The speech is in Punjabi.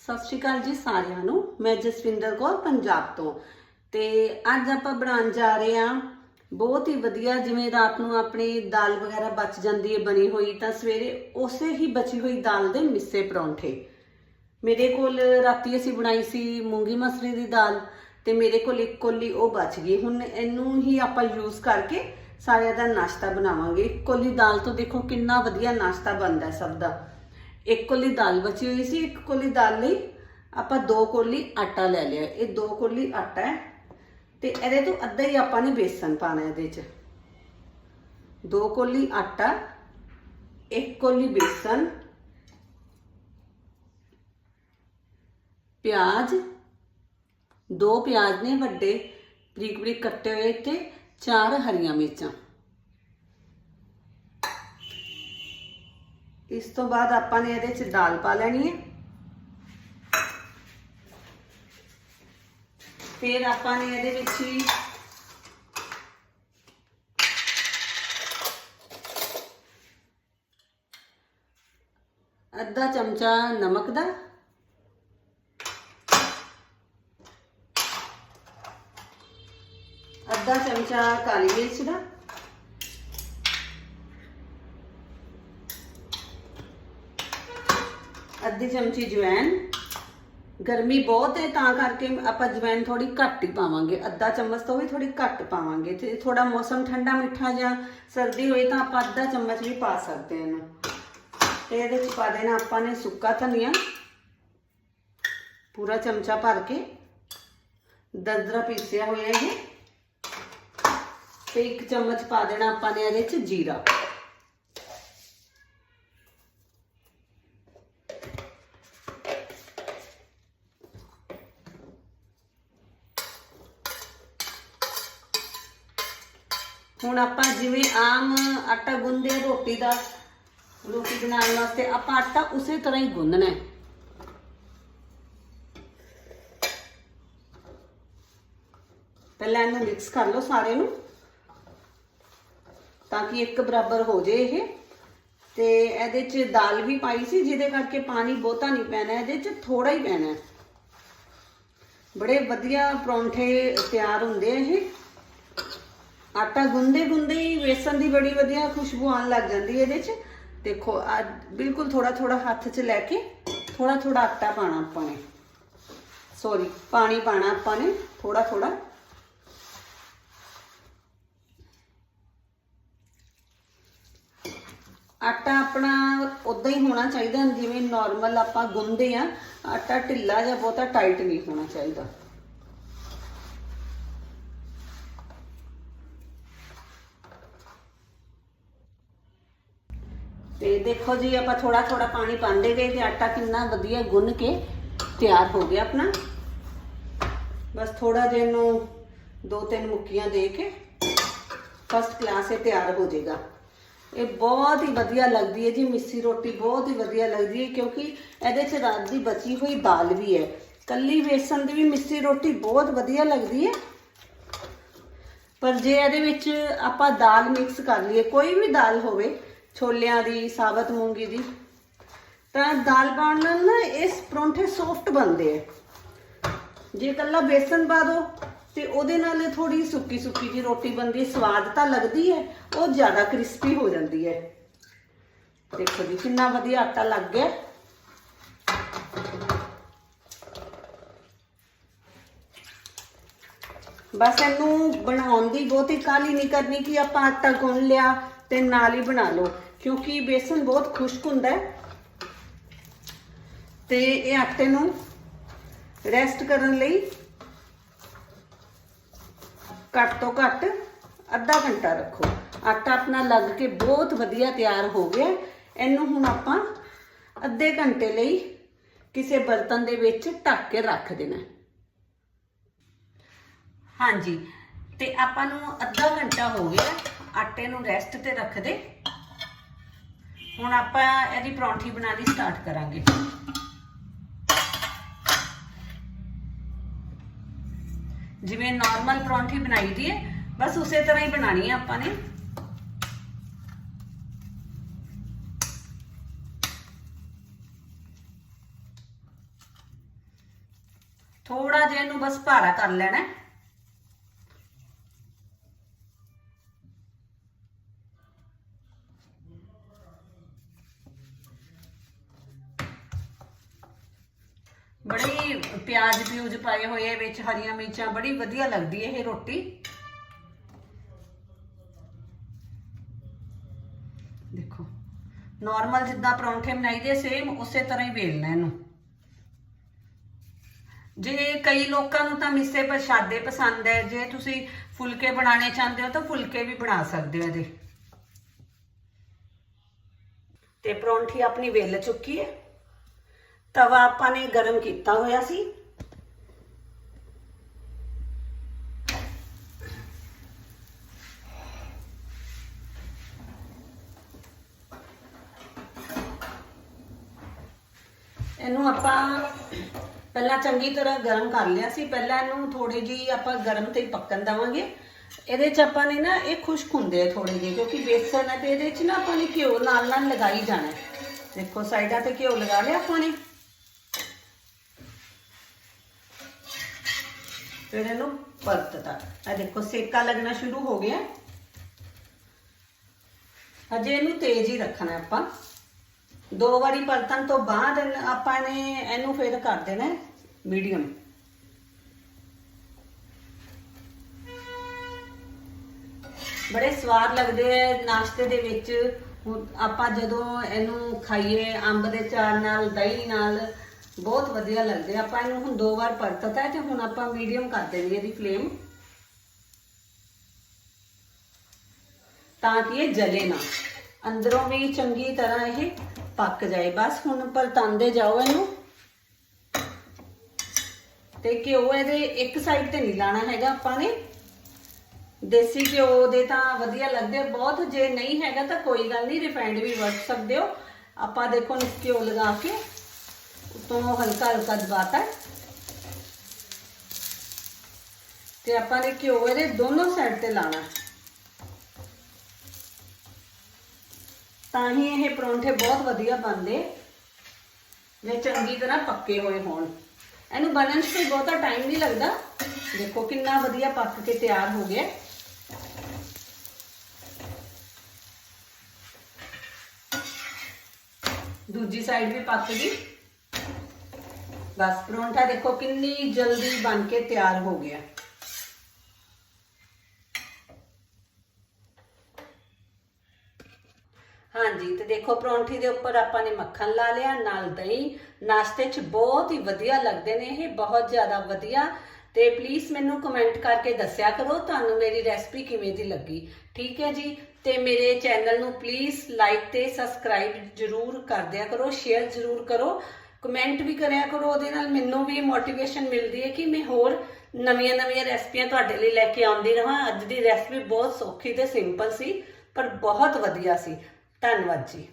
ਸਤਿ ਸ਼੍ਰੀ ਅਕਾਲ ਜੀ ਸਾਰਿਆਂ ਨੂੰ। ਮੈਂ ਜਸਵਿੰਦਰ ਕੌਰ ਪੰਜਾਬ ਤੋਂ। ਤੇ ਅੱਜ ਆਪਾਂ ਬਣਾਉਣ ਜਾ ਰਹੇ ਹਾਂ ਬਹੁਤ ਹੀ ਵਧੀਆ, ਜਿਵੇਂ ਰਾਤ ਨੂੰ ਆਪਣੀ ਦਾਲ ਵਗੈਰਾ ਬਚ ਜਾਂਦੀ ਹੈ, ਬਣੀ ਹੋਈ, ਤਾਂ ਸਵੇਰੇ ਉਸੇ ਹੀ ਬਚੀ ਹੋਈ ਦਾਲ ਦੇ ਮਿੱਸੇ ਪਰੌਂਠੇ। ਮੇਰੇ ਕੋਲ ਰਾਤੀ ਅਸੀਂ ਬਣਾਈ ਸੀ ਮੂੰਗੀ ਮਸਰੀ ਦੀ ਦਾਲ ਤੇ ਮੇਰੇ ਕੋਲ ਇੱਕ ਕੋਲੀ ਉਹ ਬਚ ਗਈ। ਹੁਣ ਇਹਨੂੰ ਹੀ ਆਪਾਂ ਯੂਜ਼ ਕਰਕੇ ਸਾਰਿਆਂ ਦਾ ਨਾਸ਼ਤਾ ਬਣਾਵਾਂਗੇ। ਕੋਲੀ ਦਾਲ ਤੋਂ ਦੇਖੋ ਕਿੰਨਾ ਵਧੀਆ ਨਾਸ਼ਤਾ ਬਣਦਾ ਸਭ ਦਾ। ਇੱਕ ਕੋਲੀ ਦਾਲ ਬਚੀ ਹੋਈ ਸੀ, ਇੱਕ ਕੋਲੀ ਦਾਲ ਲਈ ਆਪਾਂ ਦੋ ਕੋਲੀ ਆਟਾ ਲੈ ਲਿਆ। ਇਹ ਦੋ ਕੋਲੀ ਆਟਾ ਹੈ ਤੇ ਇਹਦੇ ਤੋਂ ਅੱਧਾ ਹੀ ਆਪਾਂ ਨੇ ਬੇਸਨ ਪਾਣਾ ਇਹਦੇ 'ਚ। ਦੋ ਕੋਲੀ ਆਟਾ, ਇੱਕ ਕੋਲੀ ਬੇਸਨ, ਪਿਆਜ਼, ਦੋ ਪਿਆਜ਼ ਨੇ ਵੱਡੇ ਬਰੀਕ ਬਰੀਕ ਕੱਟੇ ਹੋਏ ਤੇ ਚਾਰ ਹਰੀਆਂ ਮਿਰਚਾਂ। ਇਸ ਤੋਂ ਬਾਅਦ ਆਪਾਂ ਨੇ ਇਹਦੇ 'ਚ ਦਾਲ ਪਾ ਲੈਣੀ ਹੈ। ਫਿਰ ਆਪਾਂ ਨੇ ਇਹਦੇ ਵਿੱਚ ਹੀ ਅੱਧਾ ਚਮਚਾ ਨਮਕ ਦਾ ਅੱਧਾ ਚਮਚਾ ਕਾਲੀ ਮਿਰਚ ਦਾ ਅੱਧੀ ਚਮਚੀ ਜਵੈਨ। ਗਰਮੀ ਬਹੁਤ ਹੈ, ਤਾਂ ਕਰਕੇ ਆਪਾਂ ਜਵੈਨ ਥੋੜੀ ਘੱਟ ਹੀ ਪਾਵਾਂਗੇ। ਅੱਧਾ ਚਮਚ ਤੋਂ ਵੀ ਥੋੜੀ ਘੱਟ ਪਾਵਾਂਗੇ। ਤੇ ਥੋੜਾ ਮੌਸਮ ਠੰਡਾ ਮਿੱਠਾ ਜਾਂ ਸਰਦੀ ਹੋਈ ਤਾਂ ਆਪਾਂ ਅੱਧਾ ਚਮਚ ਵੀ ਪਾ ਸਕਦੇ ਹਾਂ ਇਹਨੂੰ। ਤੇ ਇਹਦੇ ਵਿੱਚ ਪਾ ਦੇਣਾ ਆਪਾਂ ਨੇ ਸੁੱਕਾ ਧਨੀਆ। ਪੂਰਾ ਚਮਚਾ ਭਰ ਕੇ ਦਰਦਰਾ ਪੀਸਿਆ ਹੋਇਆ ਇਹ। ਤੇ ਇੱਕ ਚਮਚ ਪਾ ਦੇਣਾ ਆਪਾਂ ਨੇ ਇਹਦੇ ਵਿੱਚ ਜੀਰਾ। ਹੁਣ ਆਪਾਂ ਜਿਵੇਂ ਆਮ ਆਟਾ ਗੁੰਨਦੇ ਆ ਰੋਟੀ ਦਾ, ਰੋਟੀ ਬਣਾਉਣ ਵਾਸਤੇ ਆਪਾਂ ਆਟਾ ਉਸੇ ਤਰ੍ਹਾਂ ਹੀ ਗੁੰਨਣਾ ਹੈ। ਪਹਿਲਾਂ ਇਹਨੂੰ ਮਿਕਸ ਕਰ ਲਓ ਸਾਰੇ ਨੂੰ, ਤਾਂ ਕਿ ਇੱਕ ਬਰਾਬਰ ਹੋ ਜੇ ਇਹ। ਤੇ ਇਹਦੇ 'ਚ ਦਾਲ ਵੀ ਪਾਈ ਸੀ, ਜਿਹਦੇ ਕਰਕੇ ਪਾਣੀ ਬਹੁਤਾ ਨਹੀਂ ਪੈਣਾ, ਇਹਦੇ 'ਚ ਥੋੜਾ ਹੀ ਪੈਣਾ ਬੜੇ ਵਧੀਆ ਪਰੌਂਠੇ ਤਿਆਰ ਹੁੰਦੇ ਇਹ। ਆਟਾ ਗੁੰਦੇ ਗੁੰਦੇ ਹੀ ਵੇਸਣ ਦੀ ਬੜੀ ਵਧੀਆ ਖੁਸ਼ਬੂ ਆਉਣ ਲੱਗ ਜਾਂਦੀ ਹੈ ਇਹਦੇ 'ਚ। ਦੇਖੋ, ਆ ਬਿਲਕੁਲ ਥੋੜਾ ਥੋੜਾ ਹੱਥ 'ਚ ਲੈ ਕੇ ਥੋੜਾ ਥੋੜਾ ਆਟਾ ਪਾਣਾ ਆਪਾਂ ਨੇ। ਸੌਰੀ ਪਾਣੀ ਪਾਣਾ ਆਪਾਂ ਨੇ ਥੋੜਾ ਥੋੜਾ ਆਟਾ ਆਪਣਾ ਉਦਾਂ ਹੀ ਹੋਣਾ ਚਾਹੀਦਾ, ਜਿਵੇਂ ਨਾਰਮਲ ਆਪਾਂ ਗੁੰਦੇ ਆ, ਆਟਾ ਢਿੱਲਾ ਜਾਂ ਬਹੁਤਾ ਟਾਈਟ ਨਹੀਂ ਹੋਣਾ ਚਾਹੀਦਾ। ਤੇ ਦੇਖੋ ਜੀ, ਆਪਾਂ ਥੋੜਾ ਥੋੜਾ ਪਾਣੀ ਪਾਉਂਦੇ ਗਏ ਤੇ ਆਟਾ ਕਿੰਨਾ ਵਧੀਆ ਗੁੰਨ ਕੇ ਤਿਆਰ ਹੋ ਗਿਆ ਆਪਣਾ। ਬਸ ਥੋੜਾ ਜਿਹਾ ਇਹਨੂੰ ਦੋ ਤਿੰਨ ਮੁੱਕੀਆਂ ਦੇ ਕੇ ਫਸਟ ਕਲਾਸ ਇਹ ਤਿਆਰ ਹੋ ਜਾਏਗਾ। ਇਹ ਬਹੁਤ ਹੀ ਵਧੀਆ ਲੱਗਦੀ ਹੈ ਜੀ, ਮਿੱਸੀ ਰੋਟੀ ਬਹੁਤ ਹੀ ਵਧੀਆ ਲੱਗਦੀ ਹੈ ਕਿਉਂਕਿ ਇਹਦੇ 'ਚ ਰਾਤ ਦੀ ਬਚੀ ਹੋਈ ਦਾਲ ਵੀ ਹੈ। ਕੱਲੀ ਵੇਸਣ ਦੀ ਵੀ ਮਿੱਸੀ ਰੋਟੀ ਬਹੁਤ ਵਧੀਆ ਲੱਗਦੀ ਹੈ। ਪਰ ਜੇ ਇਹਦੇ ਵਿੱਚ ਆਪਾਂ ਦਾਲ ਮਿਕਸ ਕਰ ਲਈਏ, ਕੋਈ ਵੀ ਦਾਲ ਹੋਵੇ ਛੋਲਿਆਂ ਦੀ, ਸਾਬਤ ਮੂੰਗੀ ਦੀ। ਤਾਂ ਦਾਲ ਪਾਉਣ ਨਾਲ ਨਾ ਇਸ ਪਰੌਂਠੇ ਸੌਫਟ ਬਣਦੇ ਆ। ਜੇ ਕੱਲਾ ਬੇਸਨ ਪਾ ਦੋ, ਤੇ ਉਹਦੇ ਨਾਲ ਥੋੜੀ ਸੁੱਕੀ ਸੁੱਕੀ ਜੀ ਰੋਟੀ ਬਣਦੀ ਸਵਾਦ ਤਾਂ ਲੱਗਦੀ ਹੈ, ਉਹ ਜ਼ਿਆਦਾ ਕ੍ਰਿਸਪੀ ਹੋ ਜਾਂਦੀ ਹੈ। ਦੇਖੋ ਜੀ, ਕਿੰਨਾ ਵਧੀਆ ਆਟਾ ਲੱਗ ਗਿਆ। ਬਸ ਇਹਨੂੰ ਬਣਾਉਣ ਦੀ ਬਹੁਤੀ ਕਾਲੀ ਨਹੀਂ ਕਰਨੀ ਕਿ ਆਪਾਂ ਆਟਾ ਗੁੰਨ ਲਿਆ ਤੇ ਨਾਲ ਹੀ ਬਣਾ ਲਓ, ਕਿਉਂਕਿ ਬੇਸਨ ਬਹੁਤ ਖੁਸ਼ਕ ਹੁੰਦਾ ਹੈ। ਤੇ ਇਹ ਆਟੇ ਨੂੰ ਰੈਸਟ ਕਰਨ ਲਈ ਘੱਟ ਤੋਂ ਘੱਟ ਅੱਧਾ ਘੰਟਾ ਰੱਖੋ। ਆਟਾ ਆਪਣਾ ਲੱਗ ਕੇ ਬਹੁਤ ਵਧੀਆ ਤਿਆਰ ਹੋ ਗਿਆ ਇਹਨੂੰ ਹੁਣ ਆਪਾਂ ਅੱਧੇ ਘੰਟੇ ਲਈ ਕਿਸੇ ਬਰਤਨ ਦੇ ਵਿੱਚ ਢੱਕ ਕੇ ਰੱਖ ਦੇਣਾ ਹਾਂਜੀ, ਤੇ ਆਪਾਂ ਨੂੰ ਅੱਧਾ ਘੰਟਾ ਹੋ ਗਿਆ ਆਟੇ ਨੂੰ ਰੈਸਟ ਤੇ ਰੱਖ ਦੇ। ਹੁਣ ਆਪਾਂ ਇਹਦੀ ਪਰੌਂਠੀ ਬਣਾਉਣੀ ਸਟਾਰਟ ਕਰਾਂਗੇ। ਜਿਵੇਂ ਨਾਰਮਲ ਪਰੌਂਠੀ ਬਣਾਈ ਦੀ ਹੈ, ਬਸ ਉਸੇ ਤਰ੍ਹਾਂ ਹੀ ਬਣਾਣੀ ਹੈ ਆਪਾਂ ਨੇ। ਥੋੜਾ ਜਿਹਾ ਇਹਨੂੰ ਬਸ ਭਾਰਾ ਕਰ ਲੈਣਾ ਹੈ। ਬੜੀ ਪਿਆਜ਼ ਪਿਊਜ਼ ਪਾਏ ਹੋਏ ਵਿੱਚ ਹਰੀਆਂ ਮਿਰਚਾਂ, ਬੜੀ ਵਧੀਆ ਲੱਗਦੀ ਹੈ ਇਹ ਰੋਟੀ। ਦੇਖੋ ਨਾਰਮਲ ਜਿੱਦਾਂ ਪਰੌਂਠੇ ਬਣਾਈਦੇ ਸੇਮ ਉਸੇ ਤਰ੍ਹਾਂ ਹੀ ਵੇਲਣਾ ਇਹਨੂੰ। ਜੇ ਕਈ ਲੋਕਾਂ ਨੂੰ ਤਾਂ ਮਿੱਸੇ ਪ੍ਰਸ਼ਾਦੇ ਪਸੰਦ ਹੈ ਜੇ ਤੁਸੀਂ ਫੁਲਕੇ ਬਣਾਉਣੇ ਚਾਹੁੰਦੇ ਹੋ ਤਾਂ ਫੁਲਕੇ ਵੀ ਬਣਾ ਸਕਦੇ ਹੋ ਇਹਦੇ। ਤੇ ਪਰੌਂਠੀ ਆਪਣੀ ਵੇਲ ਚੁੱਕੀ ਹੈ। ਤਵਾ ਆਪਾਂ ਨੇ ਗਰਮ ਕੀਤਾ ਹੋਇਆ ਸੀ। ਇਹਨੂੰ ਆਪਾਂ ਪਹਿਲਾਂ ਚੰਗੀ ਤਰ੍ਹਾਂ ਗਰਮ ਕਰ ਲਿਆ ਸੀ। ਪਹਿਲਾਂ ਇਹਨੂੰ ਥੋੜੀ ਜੀ ਆਪਾਂ ਗਰਮ ਤੇ ਪੱਕਣ ਦਵਾਂਗੇ। ਇਹਦੇ ਚ ਆਪਾਂ ਨੇ ਨਾ ਇਹ ਖੁਸ਼ਕ ਹੁੰਦੇ ਆ ਥੋੜੇ ਜਿਹੇ, ਕਿਉਂਕਿ ਬੇਸਣ ਹੈ ਤੇ ਇਹਦੇ ਚ ਨਾ ਆਪਾਂ ਨੇ ਘਿਓ ਨਾਲ ਨਾਲ ਲਗਾਈ ਜਾਣਾ। ਦੇਖੋ, ਸਾਈਡਾਂ ਤੇ ਘਿਓ ਲਗਾ ਲਿਆ ਆਪਾਂ ਨੇ। ਫਿਰ ਇਹਨੂੰ ਪਰਤਤਾ। ਆ ਦੇਖੋ, ਸੇਕਾ ਲੱਗਣਾ ਸ਼ੁਰੂ ਹੋ ਗਿਆ। ਅਜੇ ਇਹਨੂੰ ਤੇਜ਼ ਹੀ ਰੱਖਣਾ ਆਪਾਂ। ਦੋ ਵਾਰੀ ਪਰਤਣ ਤੋਂ ਬਾਅਦ ਇਹਨ- ਆਪਾਂ ਨੇ ਇਹਨੂੰ ਫਿਰ ਕਰ ਦੇਣਾ ਮੀਡੀਅਮ। ਬੜੇ ਸਵਾਦ ਲੱਗਦੇ ਆ ਨਾਸ਼ਤੇ ਦੇ ਵਿੱਚ। ਹੁਣ ਆਪਾਂ ਜਦੋਂ ਇਹਨੂੰ ਖਾਈਏ, ਅੰਬ ਦੇ ਚਾਰ ਨਾਲ, ਦਹੀਂ ਨਾਲ, ਬਹੁਤ ਵਧੀਆ ਲੱਗਦੇ ਆ। ਆਪਾਂ ਇਹਨੂੰ ਹੁਣ ਦੋ ਵਾਰ ਪਰਤਤਾ ਹੈ ਤੇ ਹੁਣ ਆਪਾਂ ਮੀਡੀਅਮ ਕਰ ਦੇਣੀ ਇਹਦੀ ਫਲੇਮ। ਤਾਂ ਕਿ ਇਹ ਜਲੇ ਨਾ। ਅੰਦਰੋਂ ਵੀ ਚੰਗੀ ਤਰ੍ਹਾਂ ਇਹ ਪੱਕ ਜਾਏ। ਬਸ ਹੁਣ ਪਰਤਾਂਦੇ ਜਾਓ ਇਹਨੂੰ। ਤੇ ਘਿਓ ਇਹਦੇ ਇੱਕ ਸਾਈਡ ਤੇ ਨਹੀਂ ਲਾਣਾ ਹੈਗਾ ਆਪਾਂ ਨੇ। ਦੇਸੀ ਘਿਓ ਦੇ ਤਾਂ ਵਧੀਆ ਲੱਗਦੇ ਬਹੁਤ ਜੇ ਨਹੀਂ ਹੈਗਾ ਤਾਂ ਕੋਈ ਗੱਲ ਨਹੀਂ ਰਿਫਾਈਂਡ ਵੀ ਵਰਤ ਸਕਦੇ ਹੋ। ਆਪਾਂ ਦੇਖੋ ਘਿਓ ਲਗਾ ਕੇ ਉਤੋਂ ਹਲਕਾ ਹਲਕਾ ਦਬਾਤਾ ਤੇ ਆਪਾਂ ਨੇ ਘਿਓ ਇਹਦੇ ਦੋਨੋਂ ਸਾਈਡ ਤੇ ਲਾਣਾ। ਤਾਂ ਹੀ ਇਹ ਪਰੌਂਠੇ ਬਹੁਤ ਵਧੀਆ ਬਣਦੇ। ਜੇ ਚੰਗੀ ਤਰ੍ਹਾਂ ਪੱਕੇ ਹੋਏ ਹੋਣ। ਇਹਨੂੰ ਬਣਨ 'ਚ ਕੋਈ ਬਹੁਤਾ ਟਾਈਮ ਨਹੀਂ ਲੱਗਦਾ। ਦੇਖੋ ਕਿੰਨਾ ਵਧੀਆ ਪੱਕ ਕੇ ਤਿਆਰ ਹੋ ਗਿਆ। ਦੂਜੀ ਸਾਈਡ ਵੀ ਪੱਕ ਗਈ। ਬਸ ਪਰੌਂਠਾ ਦੇਖੋ ਕਿੰਨੀ ਜਲਦੀ ਬਣ ਕੇ ਤਿਆਰ ਹੋ ਗਿਆ। ਹਾਂਜੀ, ਤੇ ਦੇਖੋ ਪਰੌਂਠੀ ਦੇ ਉੱਪਰ ਆਪਾਂ ਨੇ ਮੱਖਣ ਲਾ ਲਿਆ, ਨਾਲ ਦਹੀਂ। ਨਾਸ਼ਤੇ 'ਚ ਬਹੁਤ ਹੀ ਵਧੀਆ ਲੱਗਦੇ ਨੇ ਇਹ, ਬਹੁਤ ਜ਼ਿਆਦਾ ਵਧੀਆ। ਤੇ ਪਲੀਜ਼ ਮੈਨੂੰ ਕਮੈਂਟ ਕਰਕੇ ਦੱਸਿਆ ਕਰੋ ਤੁਹਾਨੂੰ ਮੇਰੀ ਰੈਸਪੀ ਕਿਵੇਂ ਦੀ ਲੱਗੀ। ਠੀਕ ਹੈ ਜੀ? ਤੇ ਮੇਰੇ ਚੈਨਲ ਨੂੰ ਪਲੀਜ਼ ਲਾਈਕ ਤੇ ਸਬਸਕ੍ਰਾਈਬ ਜਰੂਰ ਕਰ ਦਿਆ ਕਰੋ ਸ਼ੇਅਰ ਜਰੂਰ ਕਰੋ। ਕਮੈਂਟ ਵੀ ਕਰਿਆ ਕਰੋ, ਉਹਦੇ ਨਾਲ ਮੈਨੂੰ ਵੀ ਮੋਟੀਵੇਸ਼ਨ ਮਿਲਦੀ ਹੈ ਕਿ ਮੈਂ ਹੋਰ ਨਵੀਆਂ ਨਵੀਆਂ ਰੈਸਪੀਆਂ ਤੁਹਾਡੇ ਲਈ ਲੈ ਕੇ ਆਉਂਦੀ ਰਹਾਂ। ਅੱਜ ਦੀ ਰੈਸਪੀ ਬਹੁਤ ਸੌਖੀ ਤੇ ਸਿੰਪਲ ਸੀ, ਪਰ ਬਹੁਤ ਵਧੀਆ ਸੀ। ਧੰਨਵਾਦ ਜੀ।